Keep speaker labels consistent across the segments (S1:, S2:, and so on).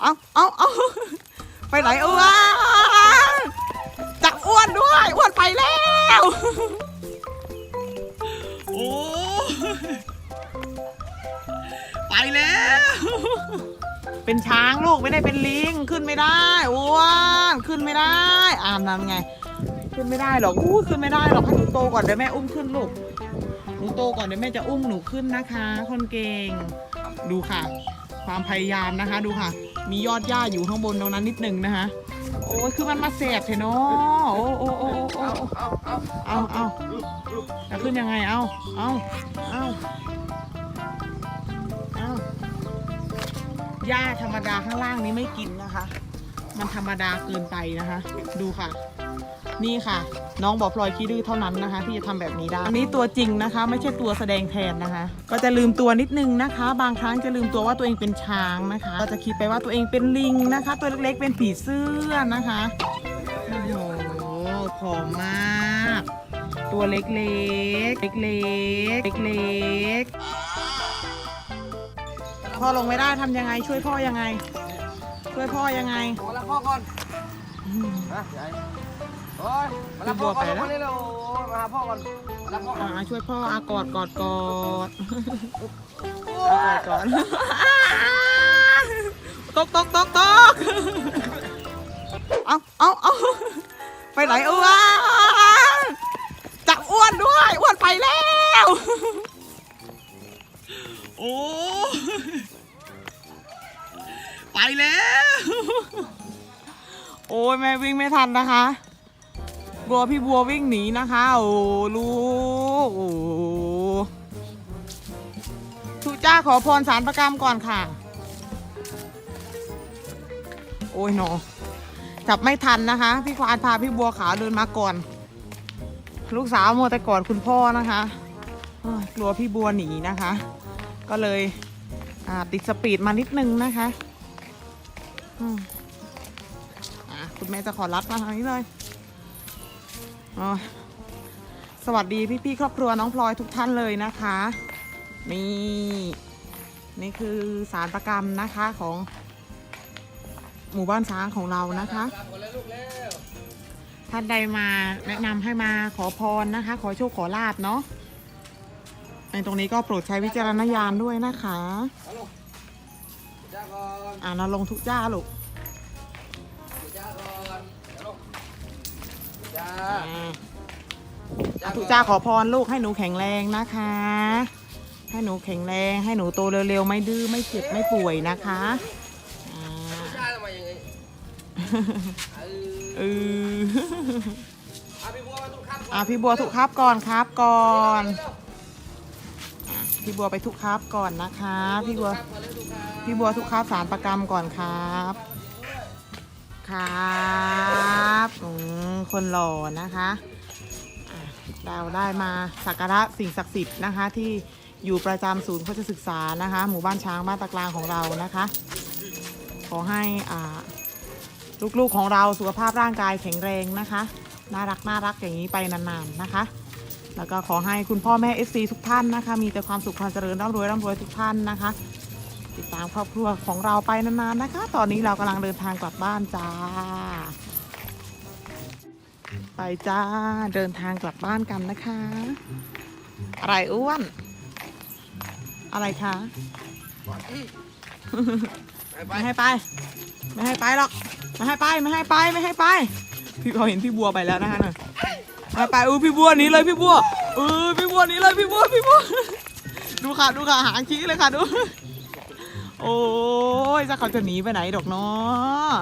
S1: เอาเอาเอาไปไหนอ้วนจับอ้วนด้วยอ้วนไปแล้วโอ้ไปแล้ว เป็นช้างลูกไม่ได้เป็นลิงขึ้นไม่ได้อ้วนขึ้นไม่ได้ อามทำไง ขึ้นไม่ได้หรอกอู้ขึ้นไม่ได้หรอกให้หนูโตก่อนเดี๋ยวแม่อุ้มขึ้นลูกหนูโตก่อนเดี๋ยวแม่จะอุ้มหนูขึ้นนะคะ คนเก่ง ดูค่ะ ความพยายามนะคะ ดูค่ะ มียอดหญ้าอยู่ข้างบนตรงนั้นนิดนึงนะคะ โอ้ยคือมันมาเสบเถอะเนาะโอ้โอ้โอ้โอ้โอ้เอาเอาจะขึ้นยังไงเอาเอาเอาเอาหญ้าธรรมดาข้างล่างนี้ไม่กินนะคะ มันธรรมดาเกินไปนะคะ ดูค่ะ นี่ค่ะ น้องบอกพลอยขี้ดื้อเท่านั้นนะคะ ที่จะทำแบบนี้ได้อันนี้ตัวจริงนะคะ ไม่ใช่ตัวแสดงแทนนะคะ ก็จะลืมตัวนิดนึงนะคะ บางครั้งจะลืมตัวว่าตัวเองเป็นช้างนะคะ ก็จะคิดไปว่าตัวเองเป็นลิงนะคะ ตัวเล็กๆเป็นผีเสื้อนะคะโอ้โหผอมมาก ตัวเล็กๆ เล็กๆ เล็กๆพ่อลงไม่ได้ทำยังไงช่วยพ่อยังไง ช่วยพ่อยังไง
S2: มารับพ่อก่อนนะยาย โอ้ยมารับพ่อก่อน
S1: ขึ้นบัวไปแล้ว
S2: มาหาพ่อก่อนมารับพ่อก่อน
S1: อ่าช่วยพ่ออากอดกอดกอดกอดกอนตกตกตกตกเอาเอาเอาไปไหนอ้วนจับอ้วนด้วยอ้วนไปแล้วโอ้ไปแล้ว โอ้ยแม่วิ่งไม่ทันนะคะ บัวพี่บัววิ่งหนีนะคะ โอ้ลูกโอ้ทุจ้าขอพรสารประกรรมก่อนค่ะ โอ้ยหนอจับไม่ทันนะคะ พี่ควานพาพี่บัวขาวเดินมาก่อน ลูกสาวโมแต่ก่อนคุณพ่อนะคะกลัวพี่บัวหนีนะคะ ก็เลยติดสปีดมานิดนึงนะคะอะคุณแม่จะขอรับมาทางนี้เลย สวัสดีพี่ๆครอบครัวน้องพลอยทุกท่านเลยนะคะนี่นี่คือสารประกรรมนะคะของหมู่บ้านช้างของเรานะคะท่านใดมาแนะนำให้มาขอพรนะคะ ขอโชคขอลาบเนาะในตรงนี้ก็โปรดใช้วิจารณญาณด้วยนะคะ
S2: เอาลูกจ้าก่อน
S1: อ่านาลงทุกจ้าลูก ทุกจ้าขอพรลูกให้หนูแข็งแรงนะคะ ให้หนูแข็งแรงให้หนูโตเร็วๆ ไม่ดื้อไม่เจ็บไม่ป่วยนะคะอ่า
S2: จ้าทำไมยังไงเออ
S1: เออ
S2: เอาพี่บัวมาทุกครับ
S1: อะพี่บัวทุกครับก่อนครับก่อนอะพี่บัวไปทุกครับก่อนนะคะ พี่บัว
S2: ครับมาเร็วทุกครับ
S1: พี่บัวทุกครับสารประกรรมก่อนครับ ครับคนหล่อนะคะเราได้มาสักการะสิ่งศักดิ์สิทธิ์นะคะ ที่อยู่ประจำศูนย์โฆษศึกษานะคะ หมู่บ้านช้างบ้านตะกลางของเรานะคะ ขอให้ลูกๆของเราสุขภาพร่างกายแข็งแรงนะคะ น่ารักน่ารักอย่างนี้ไปนานๆนะคะ แล้วก็ขอให้คุณพ่อแม่เอซีทุกท่านนะคะ มีแต่ความสุขความเจริญร่ำรวยร่ำรวยทุกท่านนะคะ ติดตามครอบครัวของเราไปนานๆนะคะ ตอนนี้เรากำลังเดินทางกลับบ้านจ้า ไปจ้าเดินทางกลับบ้านกันนะคะ อะไรอ้วน อะไรคะ
S2: ไปไป
S1: ไม่ให้ไป ไม่ให้ไปหรอก ไม่ให้ไป ไม่ให้ไป ไม่ให้ไป พี่พอเห็นพี่บัวไปแล้วนะคะน่ะไม่ไปอู้พี่บัวหนี้เลยพี่บัวเออพี่บัวหนี้เลยพี่บัวพี่บัวดูค่ะดูค่ะหางชี้เลยค่ะดู โอ้ยจะเขาจะหนีไปไหนดอกเนาะ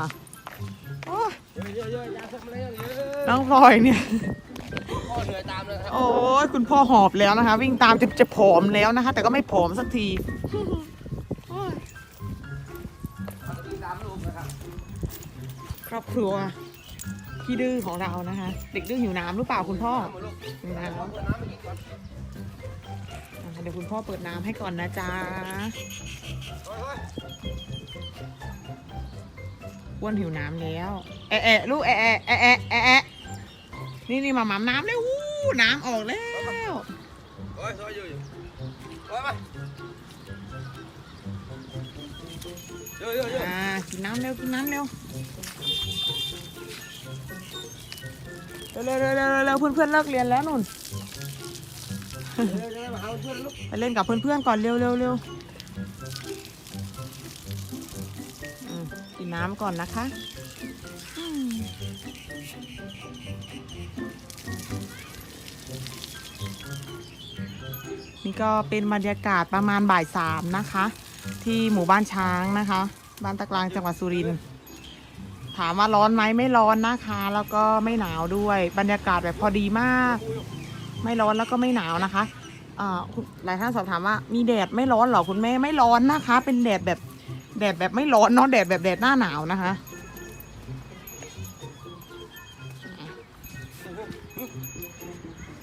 S1: โอ้ย
S2: เยอะๆๆยาสมเลยเยอะ
S1: น้องพลอยเนี่ย
S2: ๆพ่อเหนื่อยตามเลยครับ
S1: โอ้ยคุณพ่อหอบแล้วนะคะ วิ่งตามจะจะผอมแล้วนะคะ แต่ก็ไม่ผอมสักทีโอ้ย
S2: เอาตัวนี้ตามลูกนะครับ
S1: ครอบครัวพี่ดื้อของเรานะคะ เด็กดื้อหิวน้ำหรือเปล่าคุณพ่อ
S2: เอามาลูก
S1: หิวน้
S2: เอาเปิดน้ำ
S1: เดี๋ยวคุณพ่อเปิดน้ำให้ก่อนนะจ๊ะอ้วนหิวน้ำแล้ว แอะแอะลูกแอะแอะแอะแอะแอะแอะนี่นี่มาหม่ำน้ำแล้ววู้น้ำออกแล้ว
S2: เฮ้ยเฮ้ยอยู่อยู่เฮ้ยมาเยอะเยอะเยอะ
S1: อ่ากินน้ำเร็วกินน้ำเร็วเร็วเร็วเร็วเร็วเพื่อนเพื่อนเลิกเรียนแล้วนุ่น ไปเล่นกับเพื่อนๆก่อนเร็วเร็วเร็วอืมกินน้ำก่อนนะคะอืมนี่ก็เป็นบรรยากาศประมาณบ่ายสามนะคะ ที่หมู่บ้านช้างนะคะ บ้านตะกลางจังหวัดสุรินทร์ถามว่าร้อนไหมไม่ร้อนนะคะ แล้วก็ไม่หนาวด้วย บรรยากาศแบบพอดีมาก ไม่ร้อนแล้วก็ไม่หนาวนะคะอ่าคุณหลายท่านสอบถามว่ามีแดดไม่ร้อนเหรอคุณแม่ไม่ร้อนนะคะ เป็นแดดแบบแดดแบบไม่ร้อนเนาะแดดแบบแดดหน้าหนาวนะคะ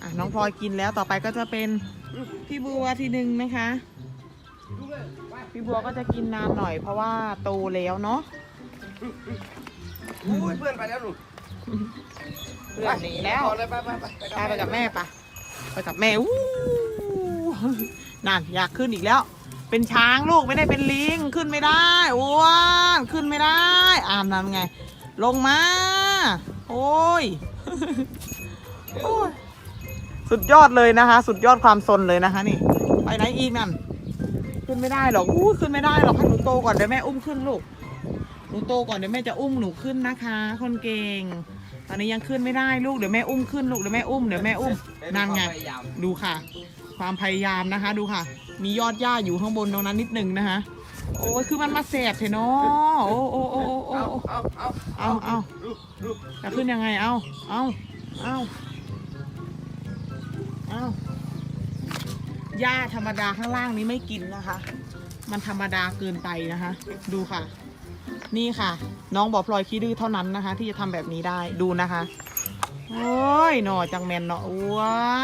S1: อะน้องพลอยกินแล้วต่อไปก็จะเป็นพี่บัวทีหนึ่งนะคะ
S2: ลูกเลยไป
S1: พี่บัวก็จะกินนานหน่อยเพราะว่าโตแล้วเนาะ
S2: อุ้ยเพื่อนไปแล้วลูก
S1: เพื่อนหนีแล้ว
S2: ไปเลยไปไปไป
S1: ไปไปกับแม่ปะ ไปกับแม่อู้นั่นอยากขึ้นอีกแล้ว เป็นช้างลูกไม่ได้เป็นลิงขึ้นไม่ได้อ้วนขึ้นไม่ได้อามทำไง ลงมา โอ้ยสุดยอดเลยนะคะ สุดยอดความสนเลยนะคะ นี่ ไปไหนอีกนั่น ขึ้นไม่ได้หรอกอู้ขึ้นไม่ได้หรอกให้หนูโตก่อนเดี๋ยวแม่อุ้มขึ้นลูกหนูโตก่อนเดี๋ยวแม่จะอุ้มหนูขึ้นนะคะ คนเก่ง ตอนนี้ยังขึ้นไม่ได้ลูกเดี๋ยวแม่อุ้มขึ้นลูกเดี๋ยวแม่อุ้มเดี๋ยวแม่อุ้มนั่นไงดูค่ะ ความพยายามนะคะ ดูค่ะ มียอดหญ้าอยู่ข้างบนตรงนั้นนิดนึงนะคะโอ้ยคือมันมาแสบเถอะเนาะโอ้โอ้โอ้โอ้โอ้
S2: เอา
S1: โอ้
S2: เอาเอา
S1: เอาจะขึ้นยังไงเอาเอาเอาเอาหญ้าธรรมดาข้างล่างนี้ไม่กินนะคะ มันธรรมดาเกินไปนะคะ ดูค่ะ นี่ค่ะ น้องบอกพลอยขี้ดื้อเท่านั้นนะคะ ที่จะทำแบบนี้ได้ดูนะคะ โอ้ยหนอจังแมนเนาะอ้ว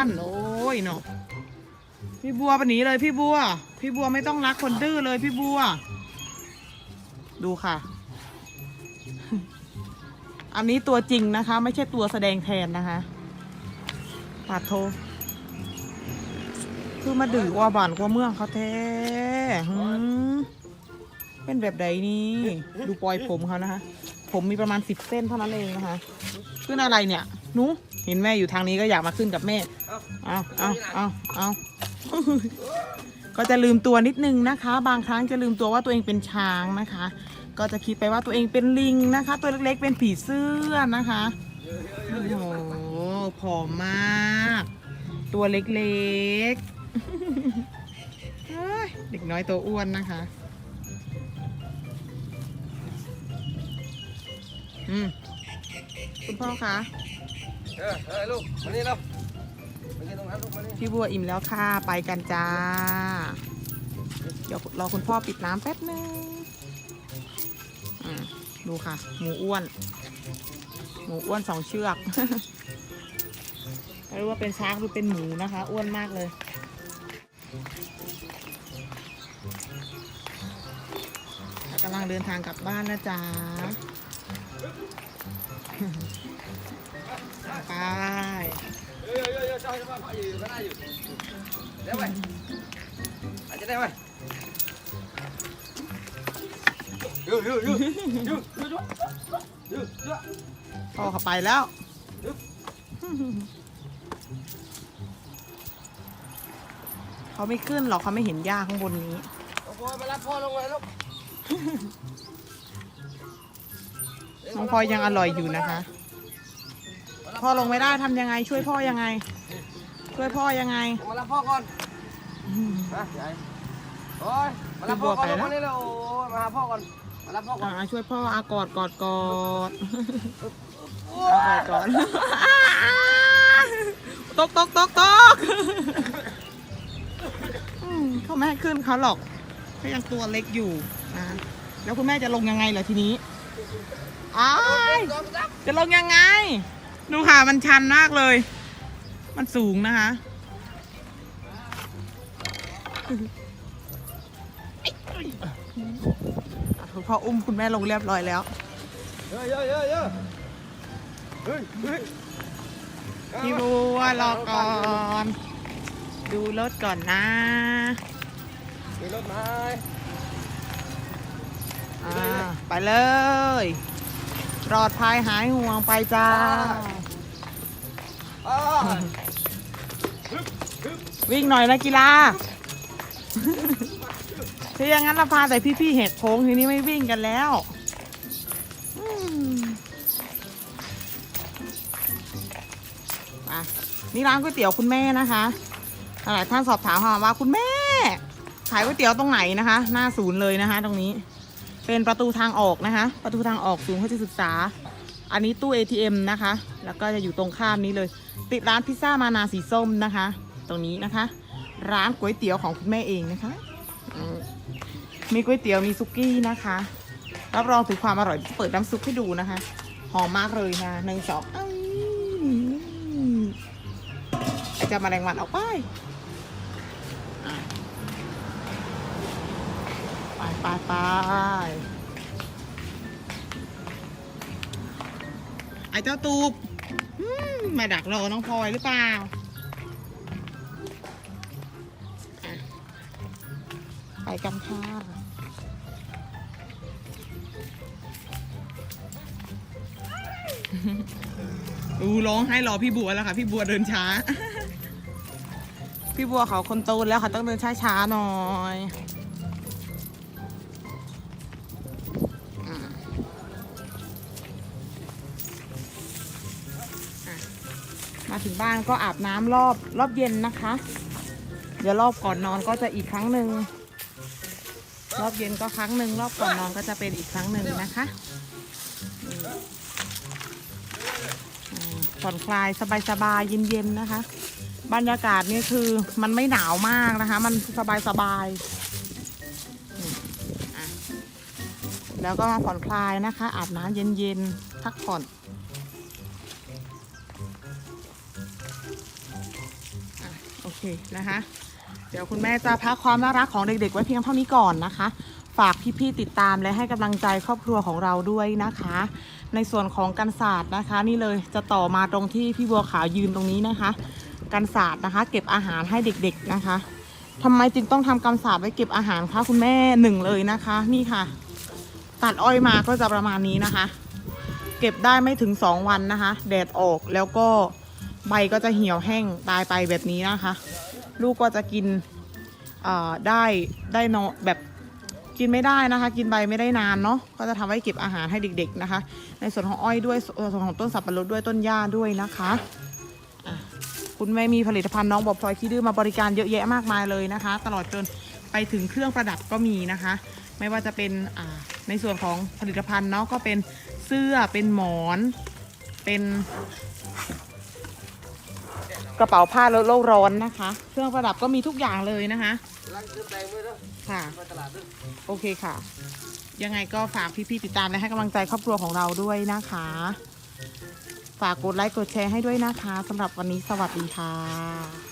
S1: นโอ้ยหนอพี่บัวไปหนีเลยพี่บัว พี่บัวไม่ต้องรักคนดื้อเลยพี่บัว ดูค่ะ อันนี้ตัวจริงนะคะ ไม่ใช่ตัวแสดงแทนนะคะปาดโทคือมาดื้อว่าบ้านกว่าเมืองเขาแท้ เป็นแบบใดนี่ดูปล่อยผมเขานะคะ ผมมีประมาณสิบเส้นเท่านั้นเองนะคะขึ้นอะไรเนี่ยหนูเห็นแม่อยู่ทางนี้ก็อยากมาขึ้นกับแม่
S2: เอา
S1: เอาเอาเอาเอาก็จะลืมตัวนิดนึงนะคะ บางครั้งจะลืมตัวว่าตัวเองเป็นช้างนะคะ ก็จะคิดไปว่าตัวเองเป็นลิงนะคะ ตัวเล็กๆเป็นผีเสื้อนะคะโอ้โหผอมมาก ตัวเล็กๆเฮ้ยเด็กน้อยตัวอ้วนนะคะ อืมคุณพ่อคะ
S2: เออเออลูกมานี่เร็วมานี่ตรงนั้นลูกมานี่
S1: พี่บัวอิ่มแล้วค่ะ ไปกันจ้า เดี๋ยวรอคุณพ่อปิดน้ำแป๊บนึงอ่าดูค่ะ หมูอ้วน หมูอ้วนสองเชือกไม่รู้ว่าเป็นช้างหรือเป็นหมูนะคะ อ้วนมากเลย กำลังเดินทางกลับบ้านนะจ๊ะ ไป
S2: เยอะเยอะเยอะเจ้าจะมาพออยู่ก็ได้อยู่เดี๋ยวไปอาจจะได้ไหมยอะเยอะเยอะเยอะเยอะเยอะเยอ
S1: พ่อเขาไปแล้วเขาไม่ขึ้นหรอกเขาไม่เห็นหญ้าข้างบนนี้
S2: เอาพ่อมารับพ่อลงมาลูก
S1: น้องพลอยยังอร่อยอยู่นะคะ พ่อลงไม่ได้ทำยังไง ช่วยพ่อยังไง ช่วยพ่อยังไง
S2: มารับพ่อก่อนนะใหญ่โอ้ยมารับพ่อก่อนลงมานี่เลยโอ้ยมาหาพ่อก่อนมารับพ่อก่อน
S1: อ่าช่วยพ่ออากอดกอดกอดอากอดกอดตกตกตกตกอืมเขาไม่ให้ขึ้นเขาหรอกเขายังตัวเล็กอยู่นะแล้วคุณแม่จะลงยังไงเหรอทีนี้ อ้ายจะลงยังไง ดูค่ะมันชันมากเลย มันสูงนะคะ คุณพ่ออุ้มคุณแม่ลงเรียบร้อยแล้ว
S2: เยอะเยอะเยอะเยอะเฮ้ยเฮ้ย
S1: พี่บัวรอก่อน ดูรถก่อนนะ
S2: มีรถไหม
S1: ออ่า ไปเลย ปลอดภัยหายห่วงไปจ้า
S2: อ้าว
S1: วิ่งหน่อยนะกีฬาถ้าอย่างนั้นเราพาแต่พี่ๆเห็ดโค้งทีนี้ไม่วิ่งกันแล้วอืมอะนี่ร้านก๋วยเตี๋ยวคุณแม่นะคะหลายท่านสอบถามมาว่าคุณแม่ ขายก๋วยเตี๋ยวตรงไหนนะคะ หน้าศูนย์เลยนะคะ ตรงนี้ เป็นประตูทางออกนะคะ ประตูทางออกศูนย์เขาจะศึกษา อันนี้ตู้ ATM นะคะ แล้วก็จะอยู่ตรงข้ามนี้เลย ติดร้านพิซซ่ามานาสีส้มนะคะ ตรงนี้นะคะ ร้านก๋วยเตี๋ยวของคุณแม่เองนะคะมีก๋วยเตี๋ยวมีซุกี้นะคะรับรองถึงความอร่อยเปิดน้ำซุปให้ดูนะคะ หอมมากเลยนะหนึ่งสองอ้าวไอจะมาแรงวันออกไป ไปไปไปไอเจ้าตูบมาดักรอน้องพลอยหรือเปล่าไปกันค่ะอูร้องให้รอพี่บัวแล้วค่ะ พี่บัวเดินช้า พี่บัวเขาคนโตแล้วค่ะ ต้องเดินช้าๆหน่อย ถึงบ้านก็อาบน้ำรอบรอบเย็นนะคะ เดี๋ยวรอบก่อนนอนก็จะอีกครั้งหนึ่งรอบเย็นก็ครั้งหนึ่งรอบก่อนนอนก็จะเป็นอีกครั้งหนึ่งนะคะผ่อนคลายสบายๆเย็นๆนะคะ บรรยากาศนี่คือมันไม่หนาวมากนะคะ มันสบายๆแล้วก็มาผ่อนคลายนะคะ อาบน้ำเย็นๆพักผ่อน คนะคะ เดี๋ยวคุณแม่จะพักความน่ารักของเด็ก ๆ ไว้เพียงเท่านี้ก่อนนะคะ ฝากพี่ๆติดตามและให้กำลังใจครอบครัวของเราด้วยนะคะ ในส่วนของกันศาสตร์นะคะ นี่เลยจะต่อมาตรงที่พี่บัวขาวยืนตรงนี้นะคะ กันศาสตร์นะคะ เก็บอาหารให้เด็กๆนะคะทำไมจึงต้องทำกันศาสตร์ไว้เก็บอาหารคะคุณแม่หนึ่งเลยนะคะ นี่ค่ะ ตัดอ้อยมาก็จะประมาณนี้นะคะ เก็บได้ไม่ถึงสองวันนะคะ แดดออกแล้วก็ ใบก็จะเหี่ยวแห้งตายไปแบบนี้นะคะ ลูกก็จะกินได้ได้เนอแบบกินไม่ได้นะคะ กินใบไม่ได้นานเนาะก็จะทำให้เก็บอาหารให้เด็ก ๆนะคะ ในส่วนของอ้อยด้วยส่วนของต้นสับปะรดด้วยต้นหญ้าด้วยนะคะคุณแม่มีผลิตภัณฑ์น้องบอบพลอยขี้ดื้อมาบริการเยอะแยะมากมายเลยนะคะ ตลอดจนไปถึงเครื่องประดับก็มีนะคะ ไม่ว่าจะเป็นในส่วนของผลิตภัณฑ์เนาะก็เป็นเสื้อเป็นหมอน เป็น กระเป๋าผ้าลดโลกร้อนนะคะ เครื่องประดับก็มีทุกอย่างเลยนะคะ
S2: รักซื้อแตงด้วย
S1: ค่ะ โอเคค่ะ ยังไงก็ฝากพี่ๆติดตามและให้กำลังใจครอบครัวของเราด้วยนะคะ ฝากกดไลค์กดแชร์ให้ด้วยนะคะสำหรับวันนี้สวัสดีค่ะ